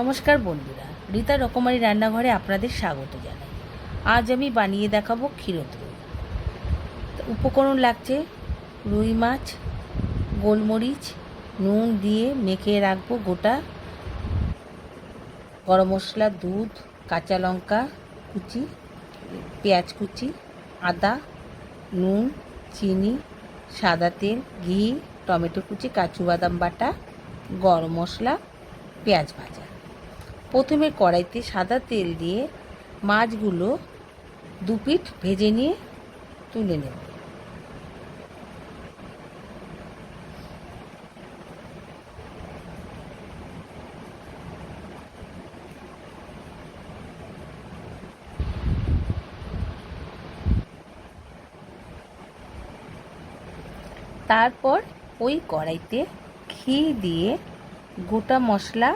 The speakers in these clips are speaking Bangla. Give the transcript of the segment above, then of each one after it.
নমস্কার বন্ধুরা, রীতা রকমারি রান্নাঘরে আপনাদের স্বাগত জানাই। আজ আমি বানিয়ে দেখাবো ক্ষীরদ্রই তো উপকরণ লাগছে রুই মাছ, গোলমরিচ, নুন দিয়ে মেখে রাখব গোটা। গরম মশলা, দুধ, কাঁচা লঙ্কা কুচি, পেঁয়াজ কুচি, আদা, নুন, চিনি, সাদা তেল, ঘি, টমেটো কুচি, কাজু বাদাম বাটা, গরম মশলা, পেঁয়াজ ভাজা। প্রথমে কড়াইতে সাদা তেল দিয়ে মাছগুলো দু পিঠ ভেজে নিয়ে তুলে নেব। তারপর ওই কড়াইতে ঘি দিয়ে গোটা মশলা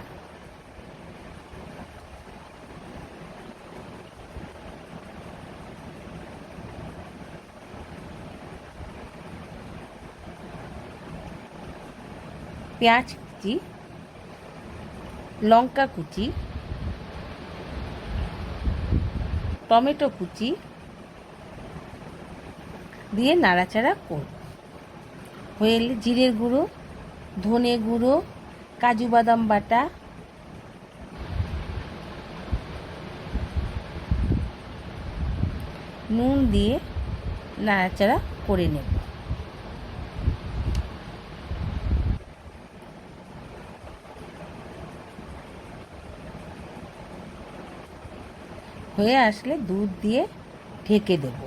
পেঁয়াজ কুচি, লঙ্কা কুচি, টমেটো কুচি দিয়ে নাড়াচাড়া করব। হয়ে এলে জিরের গুঁড়ো, ধনে গুঁড়ো, কাজু বাদাম বাটা, নুন দিয়ে নাড়াচাড়া করে নেব। হয়ে আসলে দুধ দিয়ে ঢেকে দেব।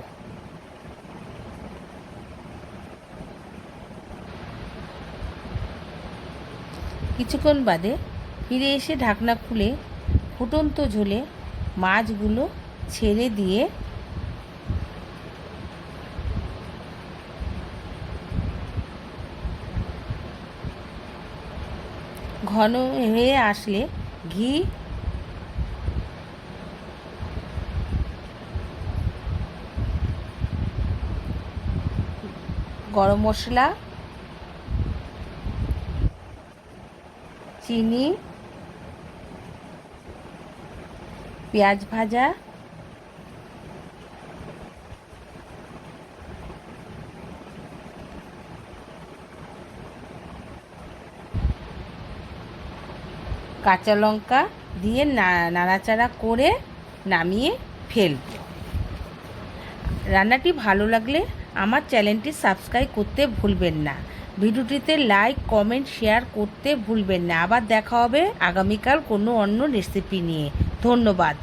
কিছুক্ষণ বাদে ফিরে এসে ঢাকনা খুলে ফুটন্ত ঝোলে মাছগুলো ছেড়ে দিয়ে ঘন হয়ে আসলে ঘি গরম মশলা, চিনি, পেঁয়াজ ভাজা, কাঁচা লঙ্কা দিয়ে নাড়াচাড়া করে নামিয়ে ফেলব রান্নাটি ভালো লাগলে আমার চ্যানেলটি সাবস্ক্রাইব করতে ভুলবেন না। ভিডিওটিতে লাইক, কমেন্ট, শেয়ার করতে ভুলবেন না। আবার দেখা হবে আগামীকাল কোনো অন্য রেসিপি নিয়ে। ধন্যবাদ।